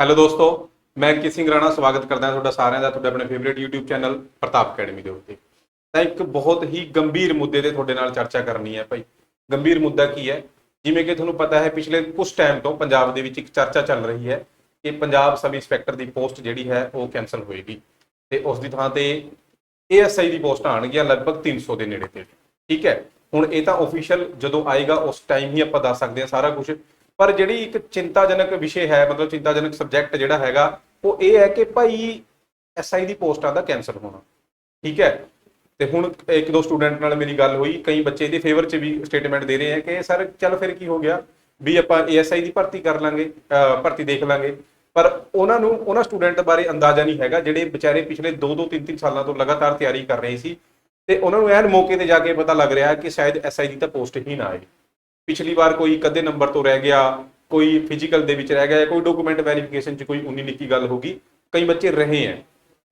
Hello ਦੋਸਤੋ, ਮੈਂ ਅੰਕਿਤ ਸਿੰਘ ਰਾਣਾ, ਸਵਾਗਤ ਕਰਦਾ ਹਾਂ ਤੁਹਾਡਾ ਸਾਰਿਆਂ ਦਾ, ਤੁਹਾਡੇ ਆਪਣੇ favourite YouTube channel Pratap academy ਦੇ ਉੱਤੇ। ਤਾਂ ਇੱਕ ਬਹੁਤ ਹੀ ਗੰਭੀਰ ਮੁੱਦੇ ਤੇ ਤੁਹਾਡੇ ਨਾਲ ਚਰਚਾ ਕਰਨੀ ਹੈ ਭਾਈ। ਗੰਭੀਰ ਮੁੱਦਾ ਕੀ ਹੈ? ਜਿਵੇਂ ਕਿ ਤੁਹਾਨੂੰ ਪਤਾ ਹੈ, ਪਿਛਲੇ ਕੁਝ ਟਾਈਮ ਤੋਂ ਪੰਜਾਬ ਦੇ ਵਿੱਚ ਇੱਕ ਚਰਚਾ ਚੱਲ ਰਹੀ ਹੈ ਕਿ ਪੰਜਾਬ ਸਬ ਇੰਸਪੈਕਟਰ ਦੀ ਪੋਸਟ ਜਿਹੜੀ ਹੈ, ਉਹ ਕੈਨਸਲ ਹੋਏਗੀ। ਤੇ ਉਸ ਦੀ ਥਾਂ ਤੇ ਏਐਸਆਈ ਦੀ ਪੋਸਟ ਆਣਗੀਆਂ ਲਗਭਗ 300 ਦੇ ਨੇੜੇ ਤੇ। ਠੀਕ ਹੈ? ਹੁਣ ਇਹ ਤਾਂ ਅਫੀਸ਼ੀਅਲ ਜਦੋਂ ਆਏਗਾ, ਉਸ ਟਾਈਮ ਹੀ ਆਪਾਂ ਦੱਸ ਸਕਦੇ ਹਾਂ ਸਾਰਾ ਕੁਝ ਪਰ ਜਿਹੜੀ ਇੱਕ ਚਿੰਤਾਜਨਕ ਵਿਸ਼ੇ ਹੈ, ਮਤਲਬ ਚਿੰਤਾਜਨਕ ਸਬਜੈਕਟ ਜਿਹੜਾ ਹੈਗਾ, ਉਹ ਇਹ ਹੈ ਕਿ ਭਾਈ ਐਸਆਈ ਦੀ ਪੋਸਟਾਂ ਦਾ ਕੈਨਸਲ ਹੋਣਾ। ਠੀਕ ਹੈ? ਤੇ ਹੁਣ ਇੱਕ ਦੋ ਸਟੂਡੈਂਟ ਨਾਲ ਮੇਰੀ ਗੱਲ ਹੋਈ, ਕਈ ਬੱਚੇ ਇਹਦੇ ਫੇਵਰ 'ਚ ਵੀ ਸਟੇਟਮੈਂਟ ਦੇ ਰਹੇ ਆ ਕਿ ਸਰ ਚੱਲ ਫਿਰ ਕੀ ਹੋ ਗਿਆ? ਵੀ ਆਪਾਂ ਏਐਸਆਈ ਦੀ ਭਰਤੀ ਕਰ ਲਾਂਗੇ ਭਰਤੀ ਦੇਖ ਲਾਂਗੇ। ਪਰ ਉਹਨਾਂ ਨੂੰ, ਉਹਨਾਂ ਸਟੂਡੈਂਟ ਬਾਰੇ ਅੰਦਾਜ਼ਾ ਨਹੀਂ ਹੈਗਾ, ਜਿਹੜੇ ਵਿਚਾਰੇ ਪਿਛਲੇ 2-2 3-3 ਸਾਲਾਂ ਤੋਂ ਲਗਾਤਾਰ ਤਿਆਰੀ ਕਰ ਰਹੇ ਸੀ। ਤੇ ਉਹਨਾਂ ਨੂੰ ਐਨ ਮੌਕੇ ਤੇ ਜਾ ਕੇ ਪਤਾ ਲੱਗ ਰਿਹਾ ਕਿ ਸ਼ਾਇਦ ਐਸਆਈ ਦੀ ਤਾਂ ਪੋਸਟ ਹੀ ਨਾ ਆਏ। ਪਿਛਲੀ ਵਾਰ ਕੋਈ ਕਦੇ ਨੰਬਰ ਤੋਂ ਰਹਿ ਗਿਆ, ਕੋਈ ਫਿਜ਼ੀਕਲ ਦੇ ਵਿੱਚ ਰਹਿ ਗਿਆ ਕੋਈ ਡਾਕੂਮੈਂਟ ਵੈਰੀਫਿਕੇਸ਼ਨ 'ਚ ਕੋਈ ਉਨੀ ਨਿੱਕੀ ਗੱਲ ਹੋ ਗਈ, ਕਈ ਬੱਚੇ ਰਹੇ ਹੈ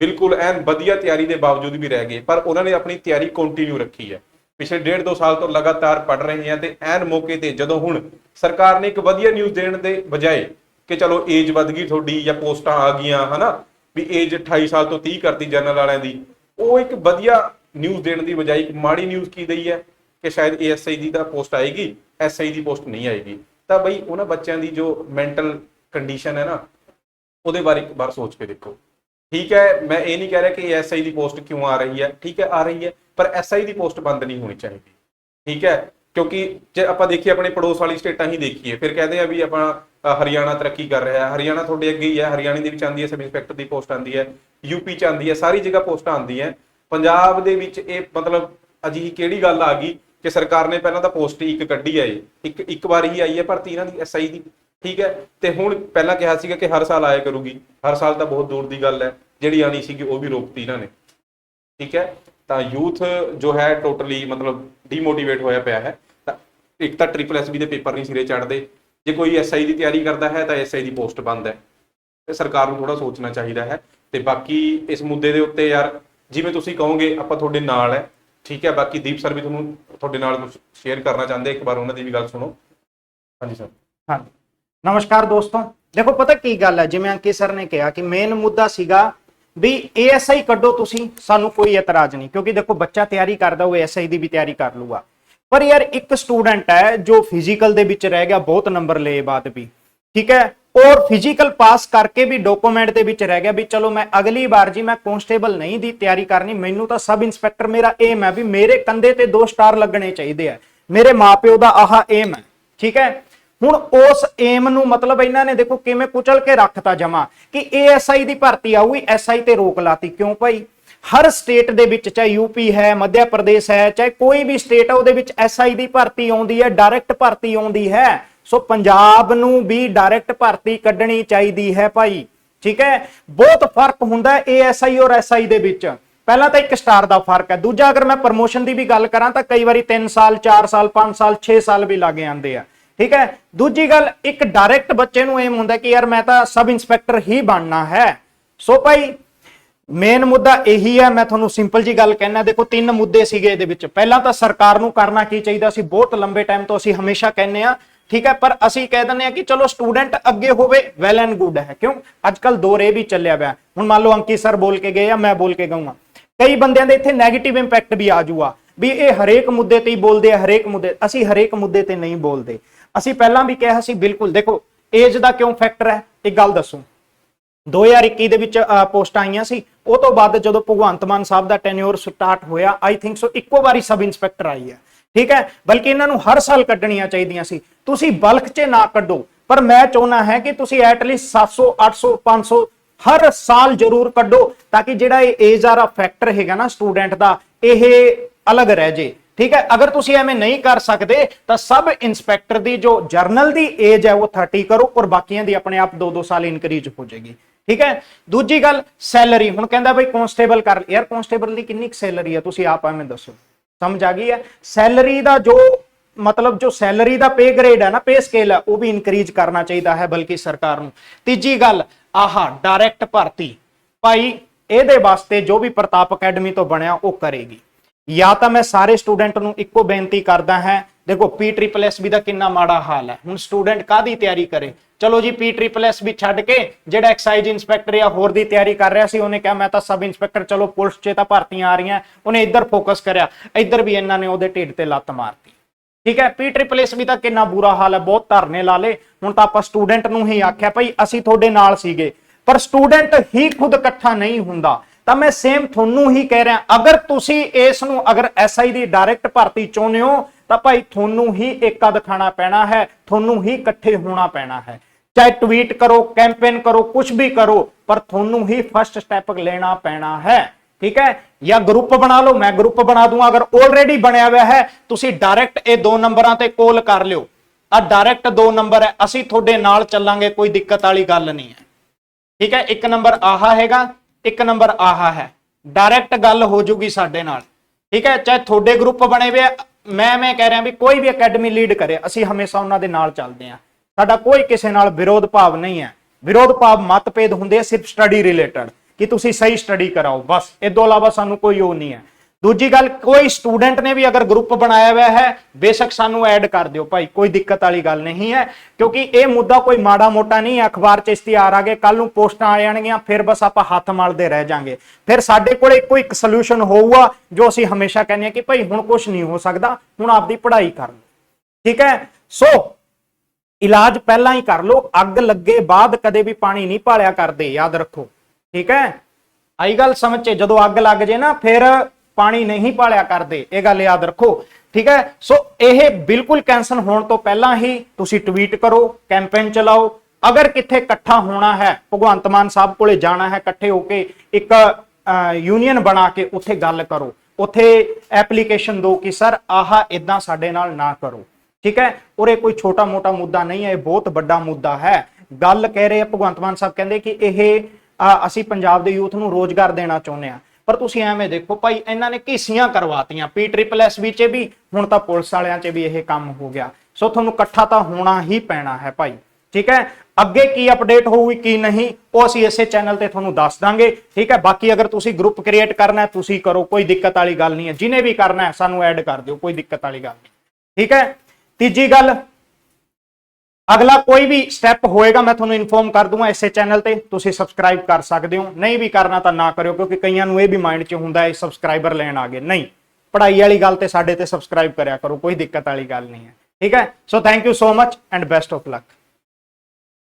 ਬਿਲਕੁਲ ਐਨ ਵਧੀਆ ਤਿਆਰੀ ਦੇ ਬਾਵਜੂਦ ਵੀ ਰਹਿ ਗਏ, ਪਰ ਉਹਨਾਂ ਨੇ ਆਪਣੀ ਤਿਆਰੀ ਕੰਟੀਨਿਊ ਰੱਖੀ ਹੈ ਪਿਛਲੇ ਡੇਢ ਦੋ ਸਾਲ ਤੋਂ ਲਗਾਤਾਰ ਪੜ ਰਹੇ ਆ ਤੇ ਐਨ ਮੌਕੇ ਤੇ ਜਦੋਂ ਹੁਣ ਸਰਕਾਰ ਨੇ ਇੱਕ ਵਧੀਆ ਨਿਊਜ਼ ਦੇਣ ਦੇ ਬਜਾਏ ਕਿ ਚਲੋ ਏਜ ਵੱਧ ਗਈ ਤੁਹਾਡੀ ਜਾਂ ਪੋਸਟਾਂ ਆ ਗਈਆਂ, ਹਨਾ, ਵੀ ਏਜ 28 ਸਾਲ ਤੋਂ 30 ਕਰਤੀ ਜਨਰਲ ਵਾਲਿਆਂ ਦੀ, ਉਹ ਇੱਕ ਵਧੀਆ ਨਿਊਜ਼ ਦੇਣ ਦੀ ਬਜਾਏ ਇੱਕ ਮਾੜੀ ਨਿਊਜ਼ ਕੀ ਦਈ ਹੈ ਕਿ ਸ਼ਾਇਦ ਏਐਸਆਈ ਦੀ ਤਾਂ ਪੋਸਟ ਆਏਗੀ। ਐਸਆਈ ਦੀ ਪੋਸਟ ਨਹੀਂ ਆਏਗੀ। ਤਾਂ ਬਈ ਉਹਨਾਂ ਬੱਚਿਆਂ ਦੀ ਜੋ ਮੈਂਟਲ ਕੰਡੀਸ਼ਨ ਹੈ ਨਾ, ਉਹਦੇ ਬਾਰੇ ਇੱਕ ਵਾਰ ਸੋਚ ਕੇ ਦੇਖੋ। ਠੀਕ ਹੈ, ਮੈਂ ਇਹ ਨਹੀਂ ਕਹਿ ਰਿਹਾ ਕਿ ਐਸਆਈ ਦੀ ਪੋਸਟ ਕਿਉਂ ਆ ਰਹੀ ਹੈ। ਠੀਕ ਹੈ, ਆ ਰਹੀ ਹੈ, ਪਰ ਐਸਆਈ ਦੀ ਪੋਸਟ ਬੰਦ ਨਹੀਂ ਹੋਣੀ ਚਾਹੀਦੀ। ਠੀਕ ਹੈ, ਕਿਉਂਕਿ ਜੇ ਆਪਾਂ ਦੇਖੀਏ ਆਪਣੇ ਪੜੋਸ ਵਾਲੀ ਸਟੇਟਾਂ ਹੀ ਦੇਖੀਏ, ਫਿਰ ਕਹਿੰਦੇ ਆ ਵੀ ਆਪਾਂ ਹਰਿਆਣਾ ਤਰੱਕੀ ਕਰ ਰਿਹਾ ਹੈ। ਹਰਿਆਣਾ ਤੁਹਾਡੇ ਅੱਗੇ ਹੀ ਹੈ, ਹਰਿਆਣੇ ਦੇ ਵਿੱਚ ਆਂਦੀ ਹੈ, ਸਬ ਇੰਸਪੈਕਟਰ ਦੀ ਪੋਸਟ ਆਂਦੀ ਹੈ ਯੂਪੀ ਚ ਆਂਦੀ ਹੈ, ਸਾਰੀ ਜਗ੍ਹਾ ਪੋਸਟਾਂ ਆਂਦੀਆਂ ਪੰਜਾਬ ਦੇ ਵਿੱਚ ਇਹ ਮਤਲਬ ਅਜਿਹੀ ਕਿਹੜੀ ਗੱਲ ਆ ਗਈ ਕਿ ਸਰਕਾਰ ਨੇ ਪਹਿਲਾਂ ਤਾਂ ਪੋਸਟ ਇੱਕ ਕੱਢੀ ਹੈ ਇੱਕ ਇੱਕ ਵਾਰ ਹੀ ਆਈ ਹੈ ਭਰਤੀ ਇਹਨਾਂ ਦੀ ਐਸਆਈ ਦੀ। ਠੀਕ ਹੈ? ਤੇ ਹੁਣ ਪਹਿਲਾਂ ਕਿਹਾ ਸੀਗਾ ਕਿ ਹਰ ਸਾਲ ਆਇਆ ਕਰੂਗੀ। ਹਰ ਸਾਲ ਤਾਂ ਬਹੁਤ ਦੂਰ ਦੀ ਗੱਲ ਹੈ। ਜਿਹੜੀ ਆਣੀ ਸੀਗੀ ਉਹ ਵੀ ਰੋਕਤੀ ਇਹਨਾਂ ਨੇ। ਠੀਕ ਹੈ? ਤਾਂ ਯੂਥ ਜੋ ਹੈ ਟੋਟਲੀ ਮਤਲਬ ਡੀਮੋਟੀਵੇਟ ਹੋਇਆ ਪਿਆ ਹੈ। ਤਾਂ ਇੱਕ ਤਾਂ ਟ੍ਰਿਪਲ ਐਸਬੀ ਦੇ ਪੇਪਰ ਨਹੀਂ ਸਿਰੇ ਚੜਦੇ ਜੇ ਕੋਈ ਐਸਆਈ ਦੀ ਤਿਆਰੀ ਕਰਦਾ ਹੈ ਤਾਂ ਐਸਆਈ ਦੀ ਪੋਸਟ ਬੰਦ ਹੈ। ਤੇ ਸਰਕਾਰ ਨੂੰ ਥੋੜਾ ਸੋਚਣਾ ਚਾਹੀਦਾ ਹੈ। ਤੇ ਬਾਕੀ ਇਸ ਮੁੱਦੇ ਦੇ ਉੱਤੇ ਯਾਰ ਜਿਵੇਂ ਤੁਸੀਂ ਕਹੋਗੇ ਆਪਾਂ ਤੁਹਾਡੇ ਨਾਲ ਹੈ। ਠੀਕ ਹੈ, ਬਾਕੀ ਦੀਪ ਸਰ ਵੀ ਤੁਹਾਨੂੰ ਤੁਹਾਡੇ ਨਾਲ ਕੁਝ ਸ਼ੇਅਰ ਕਰਨਾ ਚਾਹੁੰਦੇ, ਇੱਕ ਵਾਰ ਉਹਨਾਂ ਦੀ ਵੀ ਗੱਲ ਸੁਣੋ। ਹਾਂਜੀ ਸਰ ਹਾਂਜੀ। ਨਮਸਕਾਰ ਦੋਸਤੋ। ਦੇਖੋ, ਪਤਾ ਕੀ ਗੱਲ ਹੈ? ਜਿਵੇਂ ਅੰਕਿਤ ਸਰ ਨੇ ਕਿਹਾ ਕਿ ਮੇਨ ਮੁੱਦਾ ਸੀਗਾ ਵੀ ਏਐਸਆਈ ਕੱਢੋ ਤੁਸੀਂ, ਸਾਨੂੰ ਕੋਈ ਇਤਰਾਜ਼ ਨਹੀਂ। ਕਿਉਂਕਿ ਦੇਖੋ, ਬੱਚਾ ਤਿਆਰੀ ਕਰਦਾ, ਉਹ ਐਸਆਈ ਦੀ ਵੀ ਤਿਆਰੀ ਕਰ ਲੂਗਾ। ਪਰ ਯਾਰ ਇੱਕ ਸਟੂਡੈਂਟ ਹੈ ਜੋ ਫਿਜ਼ੀਕਲ ਦੇ ਵਿੱਚ ਰਹਿ ਗਿਆ, ਬਹੁਤ ਨੰਬਰ ਲਏ ਬਾਅਦ ਵੀ। ਠੀਕ ਹੈ? ਔਰ ਫਿਜ਼ੀਕਲ ਪਾਸ ਕਰਕੇ ਵੀ ਡਾਕੂਮੈਂਟ ਦੇ ਵਿੱਚ ਰਹਿ ਗਿਆ ਵੀ ਚਲੋ ਮੈਂ ਅਗਲੀ ਵਾਰ ਜੀ ਮੈਂ ਕਨਸਟੇਬਲ ਨਹੀਂ ਦੀ ਤਿਆਰੀ ਕਰਨੀ, ਮੈਨੂੰ ਤਾਂ ਸਬ ਇੰਸਪੈਕਟਰ ਮੇਰਾ ਏਮ ਹੈ ਵੀ ਮੇਰੇ ਕੰਧੇ ਤੇ ਦੋ ਸਟਾਰ ਲੱਗਣੇ ਚਾਹੀਦੇ ਆ। ਮੇਰੇ ਮਾਪਿਓ ਦਾ ਆਹ ਏਮ ਹੈ, ਠੀਕ ਹੈ? ਹੁਣ ਉਸ ਏਮ ਨੂੰ ਮਤਲਬ ਇਹਨਾਂ ਨੇ ਦੇਖੋ ਕਿਵੇਂ ਕੁਚਲ ਕੇ ਰੱਖਤਾ ਜਮਾ, ਕਿ ਏਐਸਆਈ ਦੀ ਭਰਤੀ ਆਊਗੀ ਐਸਆਈ ਤੇ ਰੋਕ ਲਾਤੀ। ਕਿਉਂ ਭਾਈ? ਹਰ ਸਟੇਟ ਦੇ ਵਿੱਚ, ਚਾਹੇ ਯੂਪੀ ਹੈ ਮੱਧ ਪ੍ਰਦੇਸ਼ ਹੈ, ਚਾਹੇ ਕੋਈ ਵੀ ਸਟੇਟ ਹੈ ਉਹਦੇ ਵਿੱਚ ਐਸਆਈ ਦੀ ਭਰਤੀ ਆਉਂਦੀ ਹੈ ਡਾਇਰੈਕਟ ਭਰਤੀ ਆਉਂਦੀ ਹੈ। ਸੋ ਪੰਜਾਬ ਨੂੰ ਵੀ ਡਾਇਰੈਕਟ ਭਰਤੀ ਕੱਢਣੀ ਚਾਹੀਦੀ ਹੈ ਭਾਈ। ਠੀਕ ਹੈ? ਬਹੁਤ ਫ਼ਰਕ ਹੁੰਦਾ ਹੈ ਏਐਸਆਈ ਔਰ ਐਸਆਈ ਦੇ ਵਿੱਚ। ਪਹਿਲਾਂ ਤਾਂ ਇੱਕ ਸਟਾਰ ਦਾ ਫ਼ਰਕ ਹੈ। ਦੂਜਾ, ਅਗਰ ਮੈਂ ਪ੍ਰਮੋਸ਼ਨ ਦੀ ਵੀ ਗੱਲ ਕਰਾਂ ਤਾਂ ਕਈ ਵਾਰੀ 3 ਸਾਲ 4 ਸਾਲ 5 ਸਾਲ 6 ਸਾਲ ਵੀ ਲੱਗ ਜਾਂਦੇ ਆ। ਠੀਕ ਹੈ? ਦੂਜੀ ਗੱਲ, ਇੱਕ ਡਾਇਰੈਕਟ ਬੱਚੇ ਨੂੰ ਇਹ ਹੁੰਦਾ ਕਿ ਯਾਰ ਮੈਂ ਤਾਂ ਸਬ ਇੰਸਪੈਕਟਰ ਹੀ ਬਣਨਾ ਹੈ। ਸੋ ਭਾਈ ਮੇਨ ਮੁੱਦਾ ਇਹੀ ਹੈ, ਮੈਂ ਤੁਹਾਨੂੰ ਸਿੰਪਲ ਜੀ ਗੱਲ ਕਹਿਣਾ ਦੇਖੋ ਤਿੰਨ ਮੁੱਦੇ ਸੀਗੇ ਇਹਦੇ ਵਿੱਚ। ਪਹਿਲਾਂ ਤਾਂ ਸਰਕਾਰ ਨੂੰ ਕਰਨਾ ਕੀ ਚਾਹੀਦਾ ਸੀ? ਬਹੁਤ ਲੰਬੇ ਟਾਈਮ ਤੋਂ ਅਸੀਂ ਹਮੇਸ਼ਾ ਕਹਿੰਨੇ ਆ ਠੀਕ ਹੈ, ਪਰ ਅਸੀਂ ਕਹਿ ਦਿੰਦੇ ਆ ਕਿ ਚਲੋ ਸਟੂਡੈਂਟ ਅੱਗੇ ਹੋਵੇ ਵੈਲ ਐਂਡ ਗੁੱਡ ਹੈ। ਕਿਉਂ? ਅੱਜ ਕੱਲ ਦੋ ਰੇ ਵੀ ਚੱਲਿਆ ਪਿਆ। ਹੁਣ ਮੰਨ ਲਓ ਅੰਕਿਤ ਸਰ ਬੋਲ ਕੇ ਗਏ ਆ, ਮੈਂ ਬੋਲ ਕੇ ਗਊਂਗਾ। ਕਈ ਬੰਦਿਆਂ ਦੇ ਇੱਥੇ 네ਗੇਟਿਵ ਇੰਪੈਕਟ ਵੀ ਆ ਜੂਗਾ ਵੀ ਇਹ ਹਰੇਕ ਮੁੱਦੇ ਤੇ ਹੀ ਬੋਲਦੇ ਆ, ਹਰੇਕ ਮੁੱਦੇ, ਅਸੀਂ ਹਰੇਕ ਮੁੱਦੇ ਤੇ ਨਹੀਂ ਬੋਲਦੇ। ਅਸੀਂ ਪਹਿਲਾਂ ਵੀ ਕਿਹਾ ਸੀ, ਬਿਲਕੁਲ, ਦੇਖੋ ਏਜ ਦਾ ਕਿਉਂ ਫੈਕਟਰ ਹੈ? ਇੱਕ ਗੱਲ ਦੱਸੋ। 2021 ਦੇ ਵਿੱਚ ਪੋਸਟਾਂ ਆਈਆਂ ਸੀ। ਉਹ ਤੋਂ ਬਾਅਦ ਜਦੋਂ ਭਗਵੰਤ ਮਾਨ ਸਾਹਿਬ ਦਾ ਟੈਨਿਓਰ ਸਟਾਰਟ ਹੋਇਆ ਆਈ ਥਿੰਕ ਸੋ ਇੱਕੋ ਵਾਰੀ ਸਬ ਇੰਸਪੈਕਟਰ ਆਈ ਹੈ। ਠੀਕ ਹੈ? ਬਲਕਿ ਇਹਨਾਂ ਨੂੰ ਹਰ ਸਾਲ ਕੱਢਣੀਆਂ ਚਾਹੀਦੀਆਂ ਸੀ। ਤੁਸੀਂ ਬਲਕ 'ਚ ਨਾ ਕੱਢੋ। ਪਰ ਮੈਂ ਚਾਹੁੰਦਾ ਹੈ ਕਿ ਤੁਸੀਂ ਐਟਲੀਸਟ 700 800 500 ਹਰ ਸਾਲ ਜ਼ਰੂਰ ਕੱਢੋ, ਤਾਂ ਕਿ ਜਿਹੜਾ ਇਹ ਏਜ ਆਰਾ ਫੈਕਟਰ ਹੈਗਾ ਨਾ ਸਟੂਡੈਂਟ ਦਾ, ਇਹ ਅਲੱਗ ਰਹਿ ਜੇ। ਠੀਕ ਹੈ? ਅਗਰ ਤੁਸੀਂ ਐਵੇਂ ਨਹੀਂ ਕਰ ਸਕਦੇ, ਤਾਂ ਸਬ ਇੰਸਪੈਕਟਰ ਦੀ ਜੋ ਜਰਨਲ ਦੀ ਏਜ ਹੈ, ਉਹ 30 ਕਰੋ ਔਰ ਬਾਕੀਆਂ ਦੀ ਆਪਣੇ ਆਪ 2-2 ਸਾਲ ਇਨਕਰੀਜ਼ ਹੋ ਜਾਏਗੀ। ਠੀਕ ਹੈ? ਦੂਜੀ ਗੱਲ ਸੈਲਰੀ ਹੁਣ ਕਹਿੰਦਾ ਬਈ ਕਨਸਟੇਬਲ ਕਰ ਯਾਰ ਕਨਸਟੇਬਲ ਦੀ ਕਿੰਨੀ ਸੈਲਰੀ ਹੈ ਤੁਸੀਂ ਆਪ ਐਵੇਂ ਦੱਸੋ। ਸਮਝ ਆ ਗਈ ਹੈ? ਸੈਲਰੀ ਦਾ ਜੋ ਮਤਲਬ ਜੋ ਸੈਲਰੀ ਦਾ ਪੇ ਗ੍ਰੇਡ ਹੈ ਨਾ ਪੇ ਸਕੇਲ ਹੈ, ਉਹ ਵੀ ਇਨਕਰੀਜ਼ ਕਰਨਾ ਚਾਹੀਦਾ ਹੈ ਬਲਕਿ ਸਰਕਾਰ ਨੂੰ। ਤੀਜੀ ਗੱਲ, ਆਹ ਡਾਇਰੈਕਟ ਭਰਤੀ। ਭਾਈ, ਇਹਦੇ ਵਾਸਤੇ ਜੋ ਵੀ ਪ੍ਰਤਾਪ ਅਕੈਡਮੀ ਤੋਂ ਬਣਿਆ, ਉਹ ਕਰੇਗੀ। ਜਾਂ ਤਾਂ ਮੈਂ ਸਾਰੇ ਸਟੂਡੈਂਟ ਨੂੰ ਇੱਕੋ ਬੇਨਤੀ ਕਰਦਾ ਹਾਂ, ਦੇਖੋ ਪੀ ਟ੍ਰਿਪਲ ਐਸ ਵੀ ਦਾ ਕਿੰਨਾ ਮਾੜਾ ਹਾਲ ਹੈ। ਹੁਣ ਸਟੂਡੈਂਟ ਕਾਦੀ ਤਿਆਰੀ ਕਰੇ? ਚਲੋ ਜੀ ਪੀ ਟ੍ਰਿਪਲ ਐਸ ਵੀ ਛੱਡ ਕੇ ਜਿਹੜਾ ਐਕਸਾਈਜ਼ ਇੰਸਪੈਕਟਰ ਜਾਂ ਹੋਰ ਦੀ ਤਿਆਰੀ ਕਰ ਰਿਹਾ ਸੀ, ਉਹਨੇ ਕਿਹਾ, ਮੈਂ ਤਾਂ ਸਬ ਇੰਸਪੈਕਟਰ ਚਲੋ, ਪੁਲਿਸ 'ਚ ਤਾਂ ਭਰਤੀਆਂ ਆ ਰਹੀਆਂ। ਉਹਨੇ ਇੱਧਰ ਫੋਕਸ ਕਰਿਆ। ਇੱਧਰ ਵੀ ਇਹਨਾਂ ਨੇ ਉਹਦੇ ਢਿੱਡ ਤੇ ਲੱਤ ਮਾਰਤੀ। ਠੀਕ ਹੈ? ਪੀ ਟ੍ਰਿਪਲ ਐਸ ਵੀ ਦਾ ਕਿੰਨਾ ਬੁਰਾ ਹਾਲ ਹੈ। ਬਹੁਤ ਧਰਨੇ ਲਾ ਲੇ ਹੁਣ ਤਾਂ ਆਪਾਂ ਸਟੂਡੈਂਟ ਨੂੰ ਹੀ ਆਖਿਆ, ਭਾਈ, ਅਸੀਂ ਤੁਹਾਡੇ ਨਾਲ ਸੀਗੇ। ਪਰ ਸਟੂਡੈਂਟ ਹੀ ਖੁਦ ਇਕੱਠਾ ਨਹੀਂ ਹੁੰਦਾ। ਤਾਂ ਮੈਂ ਸੇਮ ਤੁਹਾਨੂੰ ਹੀ ਕਹਿ ਰਿਹਾ, ਅਗਰ ਤੁਸੀਂ ਇਸ ਨੂੰ, ਅਗਰ ਐਸਆਈ ਦੀ ਡਾਇਰੈਕਟ ਭਰਤੀ ਚਾਹੁੰਦੇ ਹੋ, ਤਾਂ ਭਾਈ ਤੁਹਾਨੂੰ ਹੀ ਏਕਾ ਦਿਖਾਣਾ ਪੈਣਾ ਹੈ, ਤੁਹਾਨੂੰ ਹੀ ਇਕੱਠੇ ਹੋਣਾ ਪੈਣਾ ਹੈ। ਚਾਹੇ ਟਵੀਟ ਕਰੋ ਕੈਂਪੇਨ ਕਰੋ ਕੁਝ ਵੀ ਕਰੋ, ਪਰ ਤੁਹਾਨੂੰ ਹੀ ਫਸਟ ਸਟੈਪ ਲੈਣਾ ਪੈਣਾ ਹੈ। ਠੀਕ ਹੈ? ਜਾਂ ਗਰੁੱਪ ਬਣਾ ਲਓ, ਮੈਂ ਗਰੁੱਪ ਬਣਾ ਦੂੰਗਾ। ਅਗਰ ਆਲਰੇਡੀ ਬਣਿਆ ਹੋਇਆ ਹੈ, ਤੁਸੀਂ ਡਾਇਰੈਕਟ ਇਹ ਦੋ ਨੰਬਰਾਂ ਤੇ ਕਾਲ ਕਰ ਲਿਓ। ਆ ਡਾਇਰੈਕਟ ਦੋ ਨੰਬਰ ਹੈ, ਅਸੀਂ ਤੁਹਾਡੇ ਨਾਲ ਚੱਲਾਂਗੇ, ਕੋਈ ਦਿੱਕਤ ਵਾਲੀ ਗੱਲ ਨਹੀਂ ਹੈ। ਠੀਕ ਹੈ? ਇੱਕ ਨੰਬਰ ਆਹਾ ਹੈਗਾ ਇੱਕ ਨੰਬਰ ਆਹਾ ਹੈ। ਡਾਇਰੈਕਟ ਗੱਲ ਹੋ ਜੂਗੀ ਸਾਡੇ ਨਾਲ। ਠੀਕ ਹੈ? ਚਾਹੇ ਤੁਹਾਡੇ ਗਰੁੱਪ ਬਣੇ ਵੇ ਮੈਂ ਮੈਂ ਕਹਿ ਰਿਹਾ ਵੀ ਕੋਈ ਵੀ ਅਕੈਡਮੀ ਲੀਡ ਕਰੇ, ਅਸੀਂ ਹਮੇਸ਼ਾ ਉਹਨਾਂ ਦੇ ਨਾਲ ਚੱਲਦੇ ਹਾਂ। ਸਾਡਾ ਕੋਈ ਕਿਸੇ ਨਾਲ ਵਿਰੋਧ ਭਾਵ ਨਹੀਂ ਹੈ। ਵਿਰੋਧ ਭਾਵ ਮਤਭੇਦ ਹੁੰਦੇ ਸਿਰਫ ਸਟੱਡੀ ਰਿਲੇਟਡ ਕਿ ਤੁਸੀਂ ਸਹੀ ਸਟੱਡੀ ਕਰਾਓ, ਬਸ। ਇਹ ਤੋਂ ਇਲਾਵਾ ਸਾਨੂੰ ਕੋਈ ਉਹ ਨਹੀਂ ਹੈ। ਦੂਜੀ ਗੱਲ, ਕੋਈ ਸਟੂਡੈਂਟ ਨੇ ਵੀ ਅਗਰ ਗਰੁੱਪ ਬਣਾਇਆ ਹੋਇਆ ਹੈ, ਬੇਸ਼ੱਕ ਸਾਨੂੰ ਐਡ ਕਰ ਦਿਓ ਭਾਈ, ਕੋਈ ਦਿੱਕਤ ਵਾਲੀ ਗੱਲ ਨਹੀਂ ਹੈ, ਕਿਉਂਕਿ ਇਹ ਮੁੱਦਾ ਕੋਈ ਮਾੜਾ ਮੋਟਾ ਨਹੀਂ ਹੈ, ਅਖਬਾਰ 'ਚ ਇਸ਼ਤਿਹਾਰ ਆ ਗਏ ਕੱਲ ਨੂੰ ਪੋਸਟਾਂ ਆ ਜਾਣਗੀਆਂ, ਫਿਰ ਬਸ ਆਪਾਂ ਹੱਥ ਮਲਦੇ ਰਹਿ ਜਾਾਂਗੇ। ਫਿਰ ਸਾਡੇ ਕੋਲ ਇੱਕੋ ਇੱਕ ਸੋਲੂਸ਼ਨ ਹੋਊਗਾ, ਜੋ ਅਸੀਂ ਹਮੇਸ਼ਾ ਕਹਿੰਦੇ ਹਾਂ ਕਿ ਭਾਈ ਹੁਣ ਕੁਝ ਨਹੀਂ ਹੋ ਸਕਦਾ, ਹੁਣ ਆਪਦੀ ਪੜ੍ਹਾਈ ਕਰ ਲਓ। ਠੀਕ ਹੈ? ਸੋ, ਇਲਾਜ ਪਹਿਲਾਂ ਹੀ ਕਰ ਲਓ, ਅੱਗ ਲੱਗੇ ਬਾਅਦ ਕਦੇ ਵੀ ਪਾਣੀ ਨਹੀਂ ਭਾਲਿਆ ਕਰਦੇ, ਯਾਦ ਰੱਖੋ। ਠੀਕ ਹੈ? ਆਈ ਗੱਲ ਸਮਝ ਚ ਜਦੋਂ ਅੱਗ ਲੱਗ ਜੇ ਨਾ, ਫਿਰ ਪਾਣੀ ਨਹੀਂ ਪਾਲਿਆ ਕਰਦੇ, ਇਹ ਗੱਲ ਯਾਦ ਰੱਖੋ, ਠੀਕ ਹੈ? ਸੋ ਇਹ ਬਿਲਕੁਲ ਕੈਂਸਲ ਹੋਣ ਤੋਂ ਪਹਿਲਾਂ ਹੀ ਤੁਸੀਂ ਟਵੀਟ ਕਰੋ ਕੈਂਪੇਨ ਚਲਾਓ। ਅਗਰ ਕਿੱਥੇ ਇਕੱਠਾ ਹੋਣਾ ਹੈ, ਭਗਵੰਤ ਮਾਨ ਸਾਹਿਬ ਕੋਲੇ ਜਾਣਾ ਹੈ, ਇਕੱਠੇ ਹੋ ਕੇ ਇੱਕ ਯੂਨੀਅਨ ਬਣਾ ਕੇ ਉੱਥੇ ਗੱਲ ਕਰੋ। ਉੱਥੇ ਐਪਲੀਕੇਸ਼ਨ ਦਿਓ ਕਿ, ਸਰ, ਆਹ ਇਦਾਂ ਸਾਡੇ ਨਾਲ ਨਾ ਕਰੋ। ਠੀਕ ਹੈ? ਔਰ ਇਹ ਕੋਈ ਛੋਟਾ ਮੋਟਾ ਮੁੱਦਾ ਨਹੀਂ ਹੈ, ਇਹ ਬਹੁਤ ਵੱਡਾ ਮੁੱਦਾ ਹੈ। ਗੱਲ ਕਹਿ ਰਹੇ ਭਗਵੰਤ ਮਾਨ ਸਾਹਿਬ, ਕਹਿੰਦੇ ਕਿ ਇਹ ਅਸੀਂ ਪੰਜਾਬ ਦੇ ਯੂਥ ਨੂੰ ਰੋਜ਼ਗਾਰ ਦੇਣਾ ਚਾਹੁੰਦੇ ਆ ਪਰ ਤੁਸੀਂ ਐਵੇਂ ਦੇਖੋ ਭਾਈ, ਇਹਨਾਂ ਨੇ ਘੀਸੀਆਂ ਕਰਵਾਤੀਆਂ ਪੀ ਟ੍ਰਿਪਲ ਐਸ ਵੀ ਚ ਵੀ, ਹੁਣ ਤਾਂ ਪੁਲਿਸ ਵਾਲਿਆਂ ਚ ਵੀ ਇਹ ਕੰਮ ਹੋ ਗਿਆ। ਸੋ ਤੁਹਾਨੂੰ ਇਕੱਠਾ ਤਾਂ ਹੋਣਾ ਹੀ ਪੈਣਾ ਹੈ ਭਾਈ, ਠੀਕ ਹੈ? ਅੱਗੇ ਕੀ ਅਪਡੇਟ ਹੋਊਗੀ, ਕੀ ਨਹੀਂ, ਉਹ ਅਸੀਂ ਇਸੇ ਚੈਨਲ ਤੇ ਤੁਹਾਨੂੰ ਦੱਸ ਦਾਂਗੇ, ਠੀਕ ਹੈ? ਬਾਕੀ ਅਗਰ ਤੁਸੀਂ ਗਰੁੱਪ ਕ੍ਰੀਏਟ ਕਰਨਾ ਹੈ, ਤੁਸੀਂ ਕਰੋ, ਕੋਈ ਦਿੱਕਤ ਵਾਲੀ ਗੱਲ ਨਹੀਂ ਹੈ। ਜਿਹਨੇ ਵੀ ਕਰਨਾ ਹੈ, ਸਾਨੂੰ ਐਡ ਕਰ ਦਿਓ, ਕੋਈ ਦਿੱਕਤ ਵਾਲੀ ਗੱਲ ਨਹੀਂ, ਠੀਕ ਹੈ? ਤੀਜੀ ਗੱਲ ਅਗਲਾ ਕੋਈ ਵੀ ਸਟੈਪ ਹੋਏਗਾ, ਮੈਂ ਤੁਹਾਨੂੰ ਇਨਫੋਰਮ ਕਰ ਦੂੰਗਾ ਇਸੇ ਚੈਨਲ ਤੇ, ਤੁਸੀਂ ਸਬਸਕ੍ਰਾਈਬ ਕਰ ਸਕਦੇ ਹੋ। ਨਹੀਂ ਵੀ ਕਰਨਾ ਤਾਂ ਨਾ ਕਰਿਓ, ਕਿਉਂਕਿ ਕਈਆਂ ਨੂੰ ਇਹ ਵੀ ਮਾਈਂਡ 'ਚ ਹੁੰਦਾ ਹੈ ਸਬਸਕ੍ਰਾਈਬਰ ਲੈਣ ਆ ਗਏ। ਨਹੀਂ, ਪੜ੍ਹਾਈ ਵਾਲੀ ਗੱਲ ਤੇ ਸਾਡੇ ਤੇ ਸਬਸਕ੍ਰਾਈਬ ਕਰਿਆ ਕਰੋ, ਕੋਈ ਦਿੱਕਤ ਵਾਲੀ ਗੱਲ ਨਹੀਂ ਹੈ। ਠੀਕ ਹੈ? So thank you so much and best of luck